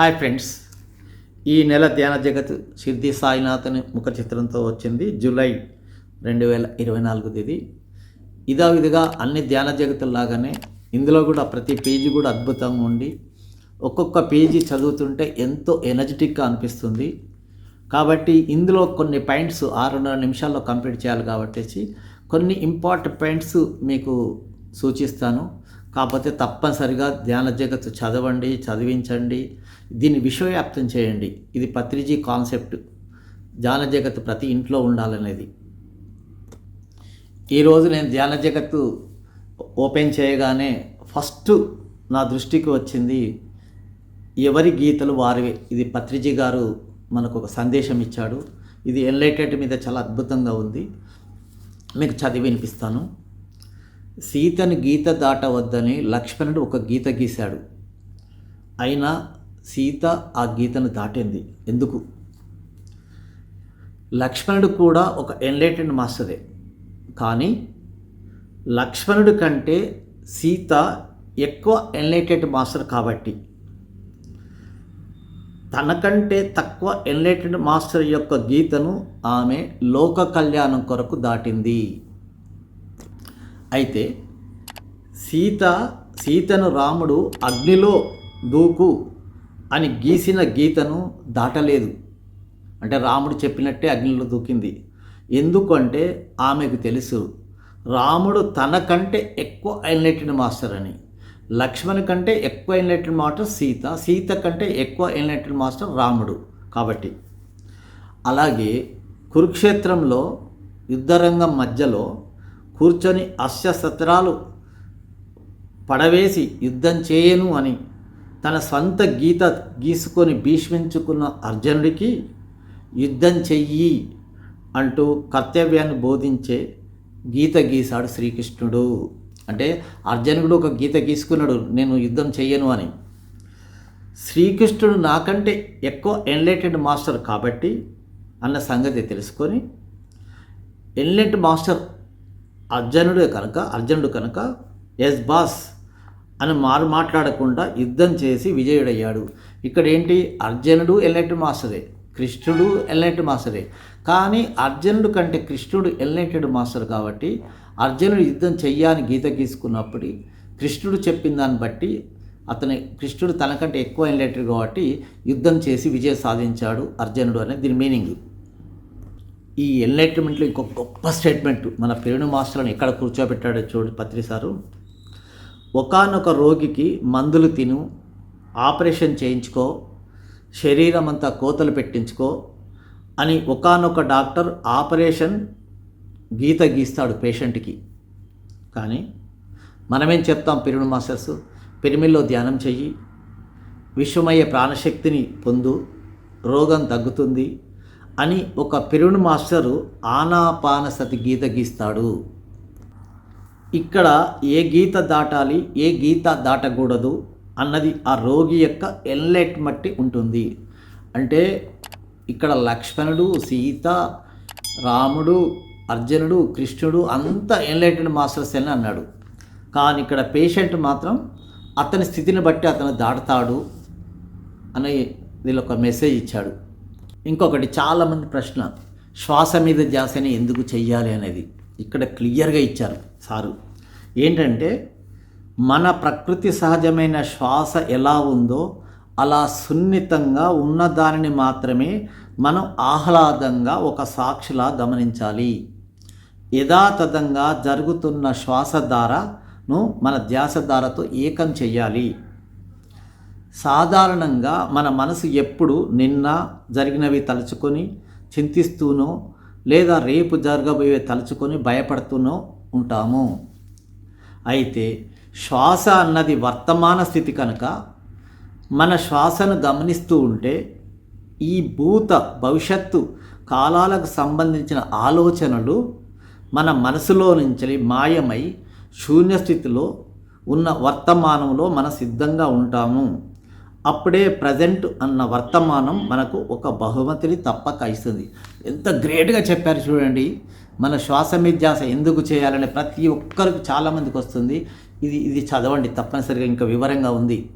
Hi friends. ఈ నెల ధ్యాన జగత్ సిద్ధి సాయినాథన్ ముఖ చిత్రంతో వచ్చింది జూలై రెండు వేల ఇరవై నాలుగు తేదీ. ఇదా విధిగా అన్ని ధ్యాన జగతుల్లాగానే ఇందులో కూడా ప్రతి పేజీ కూడా అద్భుతంగా ఉండి ఒక్కొక్క పేజీ చదువుతుంటే ఎంతో ఎనర్జెటిక్గా అనిపిస్తుంది. కాబట్టి ఇందులో కొన్ని పాయింట్స్ ఆరున్నర నిమిషాల్లో కంప్లీట్ చేయాలి కాబట్టి కొన్ని ఇంపార్టెంట్ పాయింట్స్ మీకు సూచిస్తాను. కాకపోతే తప్పనిసరిగా ధ్యాన జగత్తు చదవండి చదివించండి. దీన్ని విశ్వవ్యాప్తం చేయండి. ఇది పత్రిజీ కాన్సెప్ట్. ధ్యాన జగత్తు ప్రతి ఇంట్లో ఉండాలనేది. ఈరోజు నేను ధ్యాన జగత్తు ఓపెన్ చేయగానే ఫస్ట్ నా దృష్టికి వచ్చింది ఎవరి గీతలు వారివే. ఇది పత్రిజీ గారు మనకు ఒక సందేశం ఇచ్చాడు. ఇది ఎన్లైటెడ్ మీద చాలా అద్భుతంగా ఉంది. మీకు చదివి వినిపిస్తాను. సీతను గీత దాటవద్దని లక్ష్మణుడు ఒక గీత గీశాడు. అయినా సీత ఆ గీతను దాటింది. ఎందుకు? లక్ష్మణుడు కూడా ఒక ఎన్లైటెడ్ మాస్టరే కానీ లక్ష్మణుడి కంటే సీత ఎక్కువ ఎన్లైటెడ్ మాస్టర్ కాబట్టి. తనకంటే తక్కువ ఎన్లైటెడ్ మాస్టర్ యొక్క గీతను ఆమె లోక కళ్యాణం కొరకు దాటింది. అయితే సీత సీతను రాముడు అగ్నిలో దూకు అని గీసిన గీతను దాటలేదు. అంటే రాముడు చెప్పినట్టే అగ్నిలో దూకింది. ఎందుకంటే ఆమెకు తెలుసు రాముడు తనకంటే ఎక్కువ ఎన్లైటెడ్ మాస్టర్ అని. లక్ష్మణ్ కంటే ఎక్కువ ఎన్లైటెడ్ మాస్టర్ సీత సీత కంటే ఎక్కువ ఎన్లైటెడ్ మాస్టర్ రాముడు కాబట్టి. అలాగే కురుక్షేత్రంలో యుద్ధరంగం మధ్యలో కూర్చొని అశ్వశస్త్రాలు పడవేసి యుద్ధం చేయను అని తన సొంత గీత గీసుకొని భీష్మించుకున్న అర్జునుడికి యుద్ధం చెయ్యి అంటూ కర్తవ్యాన్ని బోధించే గీత గీశాడు శ్రీకృష్ణుడు. అంటే అర్జునుడు ఒక గీత గీసుకున్నాడు నేను యుద్ధం చెయ్యను అని. శ్రీకృష్ణుడు నాకంటే ఎక్కువ ఎన్లైటెడ్ మాస్టర్ కాబట్టి అన్న సంగతి తెలుసుకొని ఎన్లెట్ మాస్టర్ అర్జునుడే కనుక అర్జునుడు కనుక ఎస్ బాస్ అని మారు మాట్లాడకుండా యుద్ధం చేసి విజయుడయ్యాడు. ఇక్కడ ఏంటి? అర్జునుడు ఎల్లెట్ మాస్టరే. కృష్ణుడు ఎల్లెట్ మాస్టరే. కానీ అర్జునుడు కంటే కృష్ణుడు ఎల్లెటెడ్ మాస్టర్ కాబట్టి అర్జునుడు యుద్ధం చెయ్యాలని గీత గీసుకున్నప్పుడు కృష్ణుడు చెప్పిన దాన్ని బట్టి అతని కృష్ణుడు తనకంటే ఎక్కువ ఎల్లెటెడ్ కాబట్టి యుద్ధం చేసి విజయం సాధించాడు అర్జునుడు అనేది దీని మీనింగ్. ఈ ఎన్లైట్మెంట్లో ఇంకొక గొప్ప స్టేట్మెంట్ మన పెరుణు మాస్టర్ని ఎక్కడ కూర్చోబెట్టాడో చూడు పత్రి సారు. ఒకనొక రోగికి మందులు తిను ఆపరేషన్ చేయించుకో శరీరం అంతా కోతలు పెట్టించుకో అని ఒకనొక డాక్టర్ ఆపరేషన్ గీత గీస్తాడు పేషెంట్కి. కానీ మనమేం చెప్తాం పెరుణు మాస్టర్స్? పిరిమిల్లో ధ్యానం చెయ్యి. విశ్వమయ్యే ప్రాణశక్తిని పొందు. రోగం తగ్గుతుంది అని ఒక పెరుణు మాస్టరు ఆనాపానసతి గీత గీస్తాడు. ఇక్కడ ఏ గీత దాటాలి ఏ గీత దాటకూడదు అన్నది ఆ రోగి యొక్క ఎన్లెట్ మట్టి ఉంటుంది. అంటే ఇక్కడ లక్ష్మణుడు సీత రాముడు అర్జునుడు కృష్ణుడు అంత ఎన్లైటెడ్ మాస్టర్స్ అని అన్నాడు. కానీ ఇక్కడ పేషెంట్ మాత్రం అతని స్థితిని బట్టి అతను దాటుతాడు అనే వీళ్ళు ఒక మెసేజ్ ఇచ్చాడు. ఇంకొకటి చాలామంది ప్రశ్న శ్వాస మీద ధ్యాసని ఎందుకు చెయ్యాలి అనేది. ఇక్కడ క్లియర్గా ఇచ్చారు సారు. ఏంటంటే మన ప్రకృతి సహజమైన శ్వాస ఎలా ఉందో అలా సున్నితంగా ఉన్న దానిని మాత్రమే మనం ఆహ్లాదంగా ఒక సాక్షిలా గమనించాలి. యథాతథంగా జరుగుతున్న శ్వాసధారను మన ధ్యాసధారతో ఏకం చేయాలి సాధారణంగా మన మనసు ఎప్పుడు నిన్న జరిగినవి తలుచుకొని చింతిస్తూనో లేదా రేపు జరగబోయే తలుచుకొని భయపడుతూనే ఉంటాము. అయితే శ్వాస అన్నది వర్తమాన స్థితి కనుక మన శ్వాసను గమనిస్తూ ఉంటే ఈ భూత భవిష్యత్తు కాలాలకు సంబంధించిన ఆలోచనలు మన మనసులో నుంచి మాయమై శూన్యస్థితిలో ఉన్న వర్తమానంలో మన సిద్ధంగా ఉంటాము. అప్పుడే ప్రజెంట్ అన్న వర్తమానం మనకు ఒక బహుమతిని తప్పక ఇస్తుంది ఎంత గ్రేట్గా చెప్పారు చూడండి. మన శ్వాస మిథ్యాస ఎందుకు చేయాలని ప్రతి ఒక్కరికి చాలామందికి వస్తుంది. ఇది ఇది చదవండి తప్పనిసరిగా ఇంకా వివరంగా ఉంది.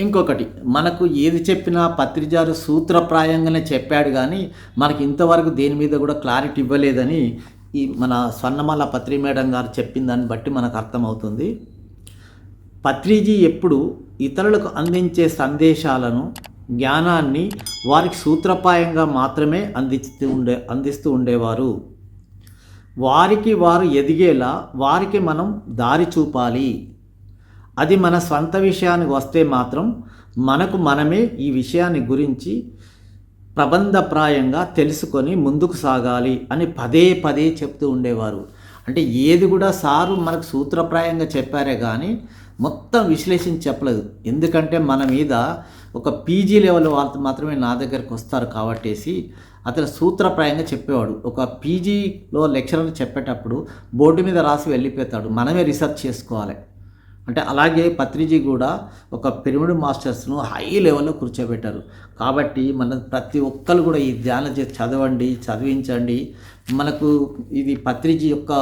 ఇంకొకటి మనకు ఏది చెప్పినా పత్రిజారు సూత్రప్రాయంగానే చెప్పాడు కానీ మనకి ఇంతవరకు దేని మీద కూడా క్లారిటీ ఇవ్వలేదని ఈ మన స్వర్ణమాల పత్రి మేడం గారు చెప్పిన దాన్ని బట్టి మనకు అర్థమవుతుంది. పత్రిజీ ఎప్పుడు ఇతరులకు అందించే సందేశాలను జ్ఞానాన్ని వారికి సూత్రప్రాయంగా మాత్రమే అందిస్తూ ఉండే అందిస్తూ ఉండేవారు. వారికి వారు ఎదిగేలా వారికి మనం దారి చూపాలి. అది మన స్వంత విషయానికి వస్తే మాత్రం మనకు మనమే ఈ విషయాన్ని గురించి ప్రబంధప్రాయంగా తెలుసుకొని ముందుకు సాగాలి అని పదే పదే చెప్తూ ఉండేవారు. అంటే ఏది కూడా సారు మనకు సూత్రప్రాయంగా చెప్పారే కానీ మొత్తం విశ్లేషించి చెప్పలేదు. ఎందుకంటే మన మీద ఒక పీజీ లెవెల్ వాళ్ళు మాత్రమే నా దగ్గరకు వస్తారు కాబట్టేసి అతను సూత్రప్రాయంగా చెప్పేవాడు. ఒక పీజీలో లెక్చరర్ చెప్పేటప్పుడు బోర్డు మీద రాసి వెళ్ళిపోతాడు. మనమే రీసెర్చ్ చేసుకోవాలి. అంటే అలాగే పత్రిజీ కూడా ఒక పిరమిడ్ మాస్టర్స్ను హై లెవెల్లో కూర్చోబెట్టారు. కాబట్టి మన ప్రతి ఒక్కరు కూడా ఈ ధ్యాన చదవండి చదివించండి. మనకు ఇది పత్రిజీ యొక్క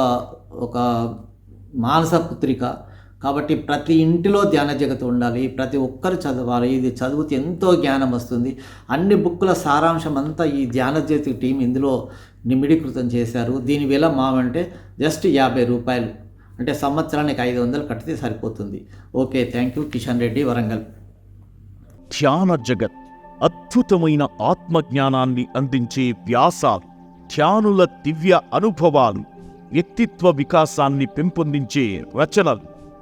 ఒక మానస పుత్రిక కాబట్టి ప్రతి ఇంటిలో ధ్యాన జగతి ఉండాలి ప్రతి ఒక్కరు చదవాలి. ఇది చదివితే ఎంతో జ్ఞానం వస్తుంది. అన్ని బుక్కుల సారాంశం అంతా ఈ ధ్యాన జగతి టీం ఇందులో నిమిడీకృతం చేశారు. దీని విల మామంటే జస్ట్ యాభై రూపాయలు. అంటే సంవత్సరానికి ఐదు వందలు కట్టితే సరిపోతుంది. Okay thank you. Kishan Reddy Warangal. ధ్యాన జగత్ అద్భుతమైన ఆత్మజ్ఞానాన్ని అందించే వ్యాసాలు ధ్యానుల దివ్య అనుభవాలు వ్యక్తిత్వ వికాసాన్ని పెంపొందించే రచనలు.